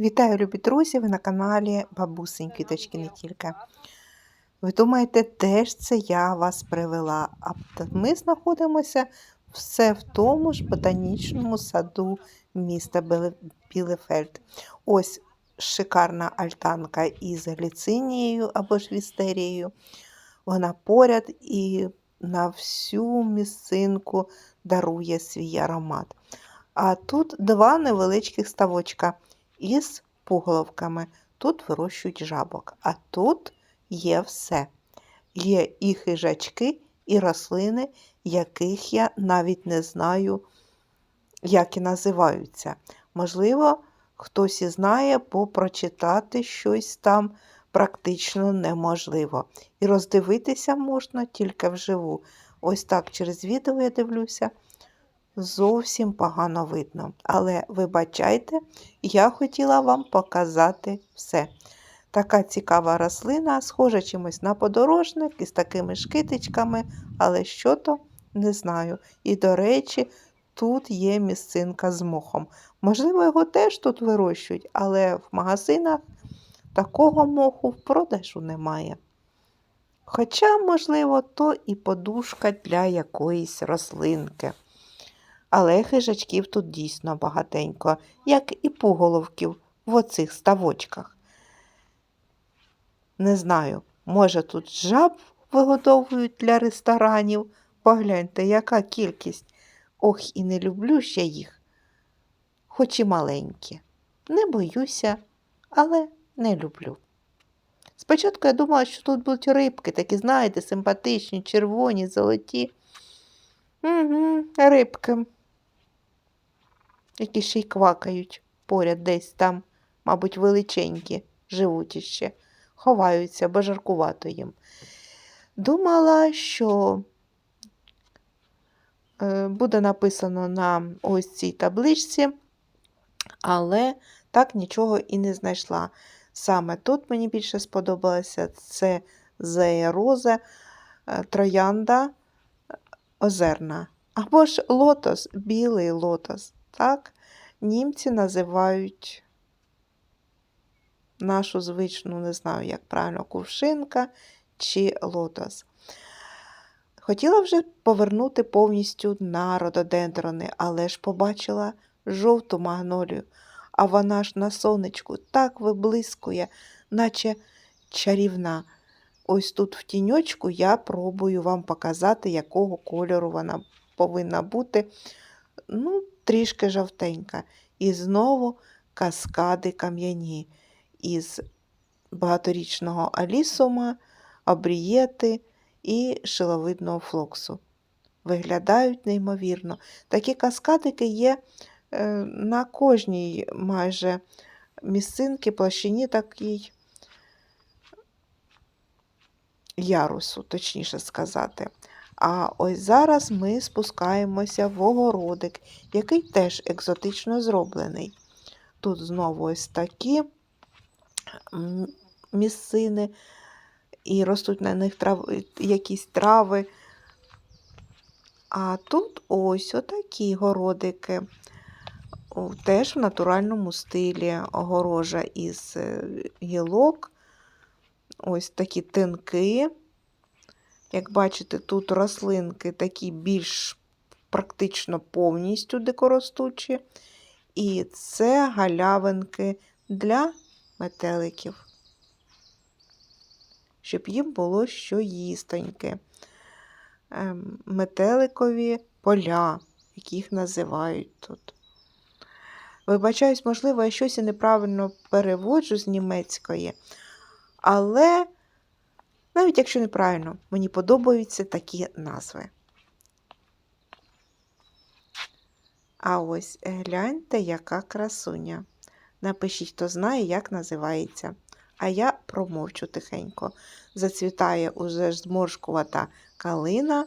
Вітаю, любі друзі! Ви на каналі Бабусень Квіточки не тільки. Ви думаєте, де ж це я вас привела? А ми знаходимося все в тому ж ботанічному саду міста Білефельд. Ось шикарна альтанка із гліцинією або ж вістерією. Вона поряд і на всю місцинку дарує свій аромат. А тут два невеличких ставочка із пуголовками. Тут вирощують жабок, а тут є все. Є і хижачки, і рослини, яких я навіть не знаю, як і називаються. Можливо, хтось і знає, бо прочитати щось там практично неможливо. І роздивитися можна тільки вживу. Ось так через відео я дивлюся. Зовсім погано видно. Але вибачайте, я хотіла вам показати все. Така цікава рослина, схожа чимось на подорожник із такими шкитичками, але що то не знаю. І, до речі, тут є місцинка з мохом. Можливо, його теж тут вирощують, але в магазинах такого моху в продажу немає. Хоча, можливо, то і подушка для якоїсь рослинки. Але хижачків тут дійсно багатенько, як і пуголовків в оцих ставочках. Не знаю, може тут жаб вигодовують для ресторанів. Погляньте, яка кількість. Ох, і не люблю ще їх, хоч і маленькі. Не боюся, але не люблю. Спочатку я думала, що тут будуть рибки, такі, знаєте, симпатичні, червоні, золоті. Угу, рибки які ще й квакають поряд десь там, мабуть, величенькі, живуть іще, ховаються, бо жаркувато їм. Думала, що е, буде написано на ось цій табличці, але так нічого і не знайшла. Саме тут мені більше сподобалося це зеєроза, е, троянда озерна. Або ж лотос, білий лотос. Так, німці називають нашу звичну, не знаю, як правильно, кувшинка чи лотос. Хотіла вже повернути повністю на рододендрони, але ж побачила жовту магнолію, а вона ж на сонечку так виблискує, наче чарівна. Ось тут в тіньочку я пробую вам показати, якого кольору вона повинна бути. Ну, трішки жовтенька. І знову каскади кам'яні із багаторічного алісума, обрієти і шиловидного флоксу. Виглядають неймовірно. Такі каскадики є е, на кожній майже місцинці, площині такій ярусу, точніше сказати. А ось зараз ми спускаємося в огородик, який теж екзотично зроблений. Тут знову ось такі місцини, і ростуть на них трав... якісь трави. А тут ось отакі городики. Теж в натуральному стилі огорожа із е, гілок. Ось такі тинки. Як бачите, тут рослинки такі більш практично повністю дикоростучі. І це галявинки для метеликів, щоб їм було що їстоньке. Ем, метеликові поля, яких називають тут. Вибачаюсь, можливо, я щось і неправильно переводжу з німецької, але навіть якщо неправильно, мені подобаються такі назви. А ось гляньте, яка красуня. Напишіть, хто знає, як називається. А я промовчу тихенько. Зацвітає уже зморшкувата калина.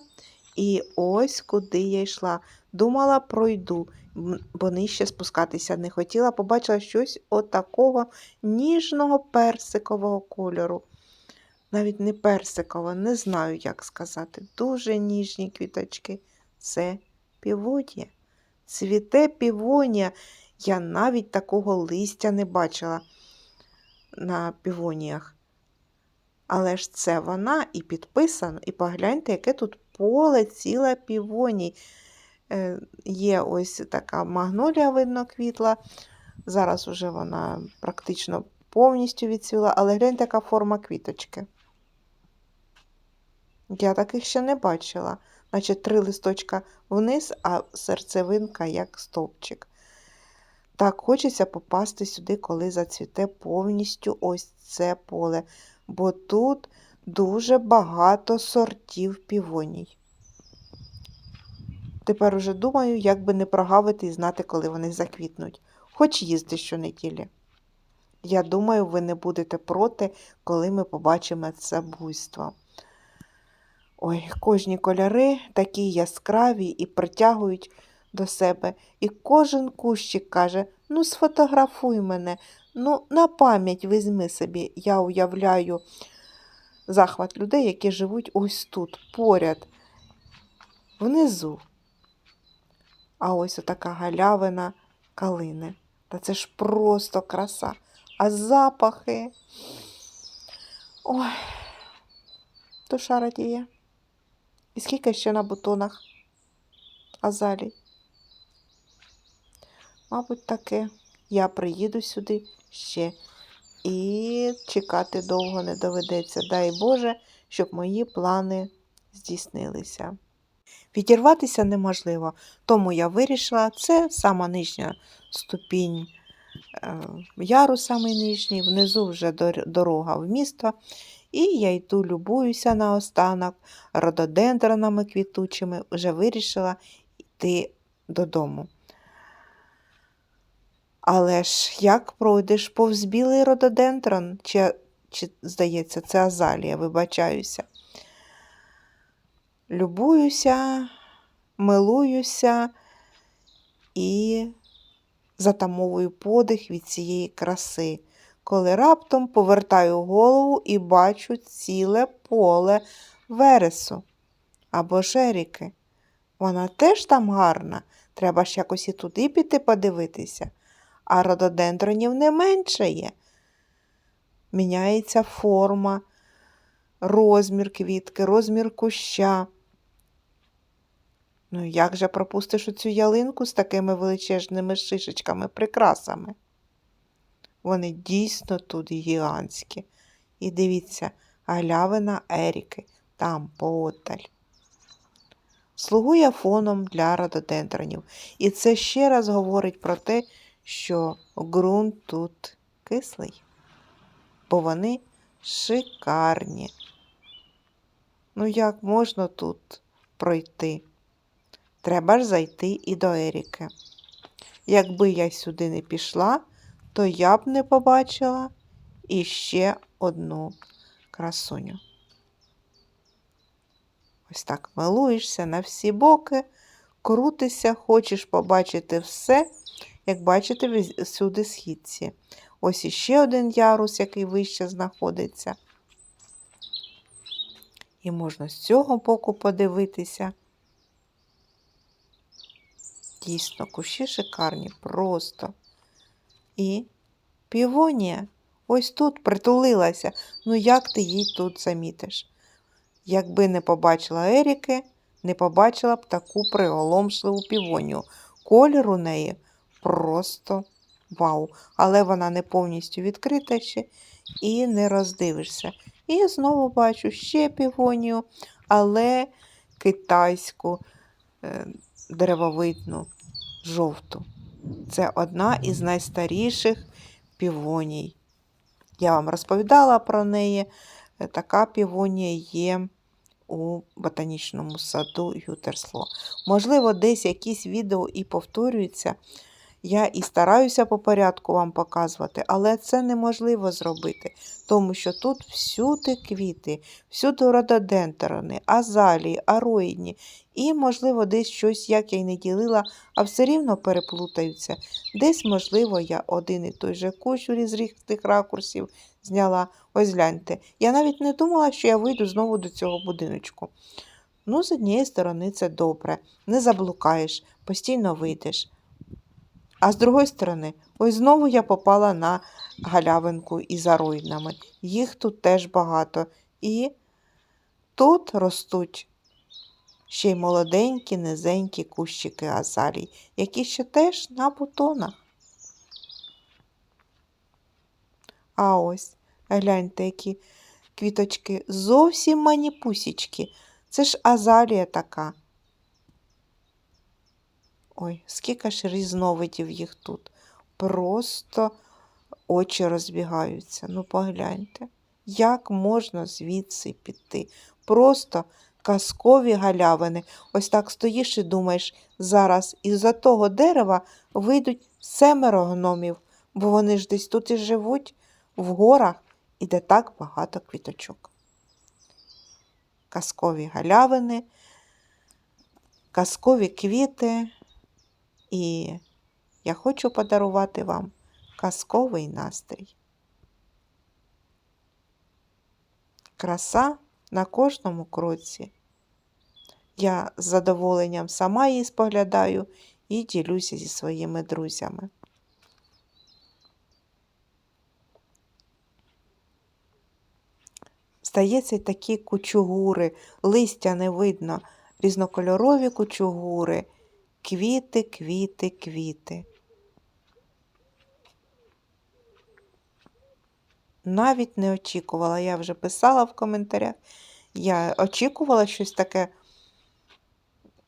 І ось куди я йшла. Думала, пройду, бо нижче спускатися не хотіла. Побачила щось отакого ніжного персикового кольору навіть не персикова, не знаю, як сказати. Дуже ніжні квіточки. Це півонія. Цвіте півонія. Я навіть такого листя не бачила на півоніях. Але ж це вона і підписано, і погляньте, яке тут поле ціле півоній. Е, є ось така магнолія, видно, квітла. Зараз уже вона практично повністю відцвіла, але гляньте, яка форма квіточки. Я таких ще не бачила. Наче три листочка вниз, а серцевинка як стовпчик. Так, хочеться попасти сюди, коли зацвіте повністю ось це поле, бо тут дуже багато сортів півоній. Тепер уже думаю, як би не прогавити і знати, коли вони заквітнуть, хоч їсти щонеділі. Я думаю, ви не будете проти, коли ми побачимо це буйство. Ой, кожні кольори такі яскраві і притягують до себе. І кожен кущик каже: ну, сфотографуй мене, ну, на пам'ять візьми собі. Я уявляю захват людей, які живуть ось тут, поряд, внизу. А ось отака галявина калини. Та це ж просто краса. А запахи. Ой, душа радіє. І скільки ще на бутонах азалій? Мабуть, таке. Я приїду сюди ще і чекати довго не доведеться. Дай Боже, щоб мої плани здійснилися. Відірватися неможливо, тому я вирішила, це сама нижня ступінь е, яру, самий нижній, внизу вже дорога в місто. І я йду, любуюся наостанок рододендронами квітучими, вже вирішила йти додому. Але ж як пройдеш повз білий рододендрон, чи, чи здається, це азалія, вибачаюся. Любуюся, милуюся і затамовую подих від цієї краси, коли раптом повертаю голову і бачу ціле поле вересу або жеріки. Вона теж там гарна, треба ж якось і туди піти подивитися, а рододендронів не менше є. Міняється форма, розмір квітки, розмір куща. Ну, як же пропустиш оцю ялинку з такими величезними шишечками, прикрасами? Вони дійсно тут гігантські. І дивіться, галявина Еріки там поодаль. Слугує фоном для рододендронів. І це ще раз говорить про те, що ґрунт тут кислий, бо вони шикарні. Ну, як можна тут пройти? Треба ж зайти і до Еріки. Якби я сюди не пішла, то я б не побачила іще одну красуню. Ось так милуєшся на всі боки, крутишся, хочеш побачити все, як бачите, всюди східці. Ось іще один ярус, який вище знаходиться. І можна з цього боку подивитися. Дійсно, кущі шикарні, просто. І півонія ось тут притулилася. Ну як ти їй тут замітиш? Якби не побачила Еріки, не побачила б таку приголомшливу півонію. Колір у неї просто вау. Але вона не повністю відкрита ще і не роздивишся. І знову бачу ще півонію, але китайську е, деревовидну, жовту. Це одна із найстаріших півоній. Я вам розповідала про неї. Е, Така півонія є у ботанічному саду Ютерсло. Можливо, десь якісь відео і повторюються. Я і стараюся по порядку вам показувати, але це неможливо зробити, тому що тут всюди квіти, всюди рододендрони, азалії, ароїдні, і, можливо, десь щось, як я й не ділила, а все рівно переплутаються. Десь, можливо, я один і той же кущ у різних ракурсів зняла. Ось гляньте. Я навіть не думала, що я вийду знову до цього будиночку. Ну, з однієї сторони, це добре, не заблукаєш, постійно вийдеш. А з другої сторони, ось знову я попала на галявинку із ароїднами. Їх тут теж багато. І тут ростуть ще й молоденькі, низенькі кущики азалій, які ще теж на бутонах. А ось, гляньте, які квіточки, зовсім маніпусічки. Це ж азалія така. Ой, скільки ж різновидів їх тут. Просто очі розбігаються. Ну, погляньте, як можна звідси піти? Просто казкові галявини. Ось так стоїш і думаєш, зараз із-за того дерева вийдуть семеро гномів, бо вони ж десь тут і живуть, в горах, і де так багато квіточок. Казкові галявини, казкові квіти. І я хочу подарувати вам казковий настрій. Краса на кожному кроці. Я з задоволенням сама її споглядаю і ділюся зі своїми друзями. Здається, такі кучугури, листя не видно, різнокольорові кучугури, квіти, квіти, квіти. Навіть не очікувала, я вже писала в коментарях. Я очікувала щось таке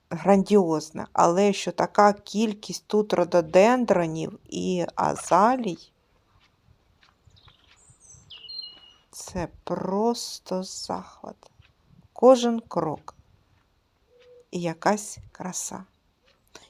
грандіозне, але що така кількість тут рододендронів і азалій. Це просто захват. Кожен крок і якась краса.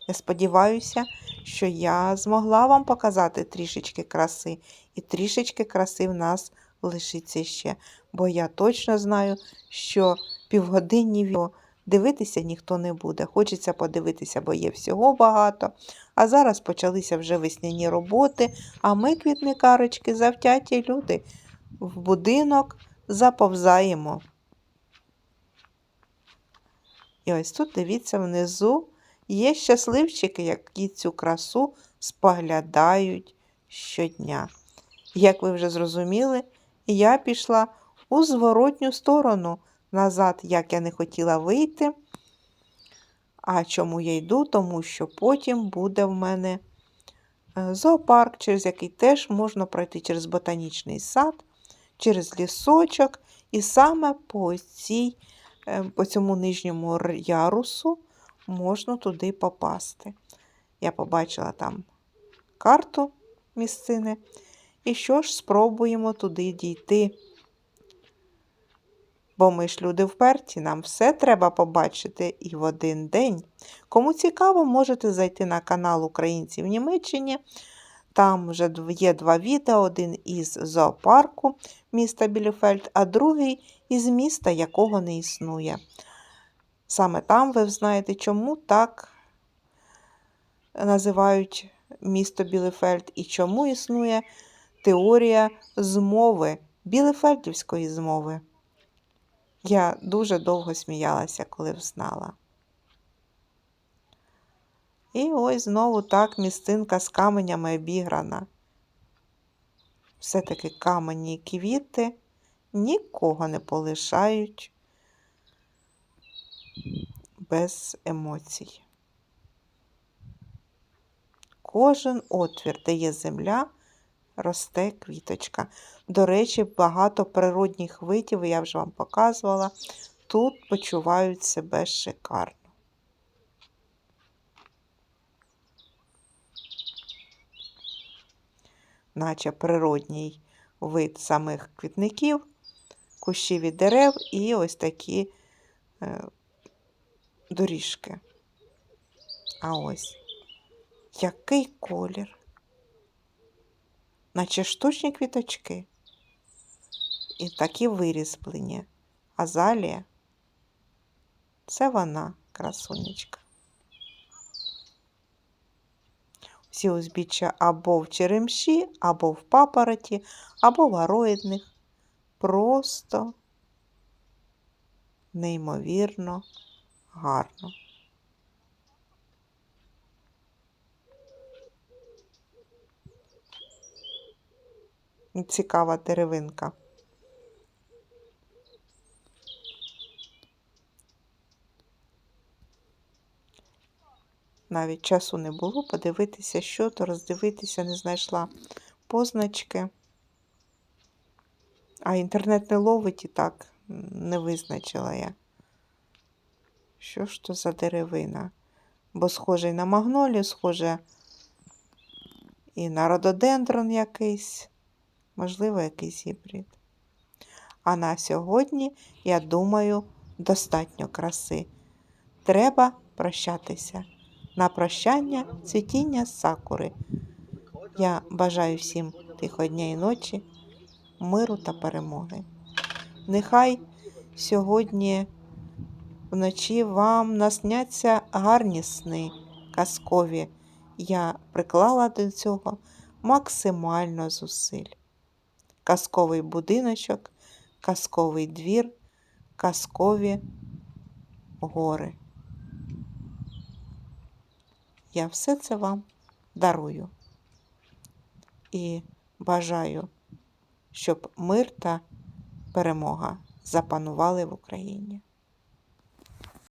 Я сподіваюся, що я змогла вам показати трішечки краси, і трішечки краси в нас лишиться ще, бо я точно знаю, що півгодинні відео дивитися ніхто не буде. Хочеться подивитися, бо є всього багато. А зараз почалися вже весняні роботи, а ми, квітникарочки, завтяті люди, в будинок заповзаємо. І ось тут, дивіться, внизу є щасливчики, які цю красу споглядають щодня. Як ви вже зрозуміли, я пішла у зворотню сторону назад, як я не хотіла вийти. А чому я йду? Тому що потім буде в мене е, зоопарк, через який теж можна пройти через ботанічний сад, через лісочок, і саме по цій, е, по цьому нижньому ярусу можна туди попасти. Я побачила там карту місцини. І що ж, спробуємо туди дійти. Бо ми ж люди вперті, нам все треба побачити і в один день. Кому цікаво, можете зайти на канал Українці в Німеччині. Там вже є два відео: один із зоопарку міста Біліфельд, а другий із міста, якого не існує. Саме там ви знаєте, чому так називають місто Білефельд і чому існує теорія змови, білефельдівської змови. Я дуже довго сміялася, коли взнала. І ось знову так місцинка з каменями обіграна. Все-таки камені квіти нікого не полишають без емоцій. Кожен отвір, де є земля, росте квіточка. До речі, багато природних видів, я вже вам показувала, тут почувають себе шикарно. Наче природній вид самих квітників, кущів і дерев і ось такі е, доріжки. А ось який колір, наче штучні квіточки. І такі вирізблені. Азалія це вона, красунечка. Всі узбіччя або в черемші, або в папороті, або в ароїдних. Просто неймовірно гарно. Цікава деревинка. Навіть часу не було подивитися, що то роздивитися, не знайшла позначки, а інтернет не ловить і так не визначила я. Що ж то за деревина? Бо схожий на магнолію, схоже і на рододендрон якийсь, можливо, якийсь гібрид. А на сьогодні, я думаю, достатньо краси. Треба прощатися. На прощання цвітіння сакури. Я бажаю всім тихого дня і ночі, миру та перемоги. Нехай сьогодні вночі вам насняться гарні сни казкові. Я приклала до цього максимально зусиль. Казковий будиночок, казковий двір, казкові гори. Я все це вам дарую і бажаю, щоб мир та перемога запанували в Україні.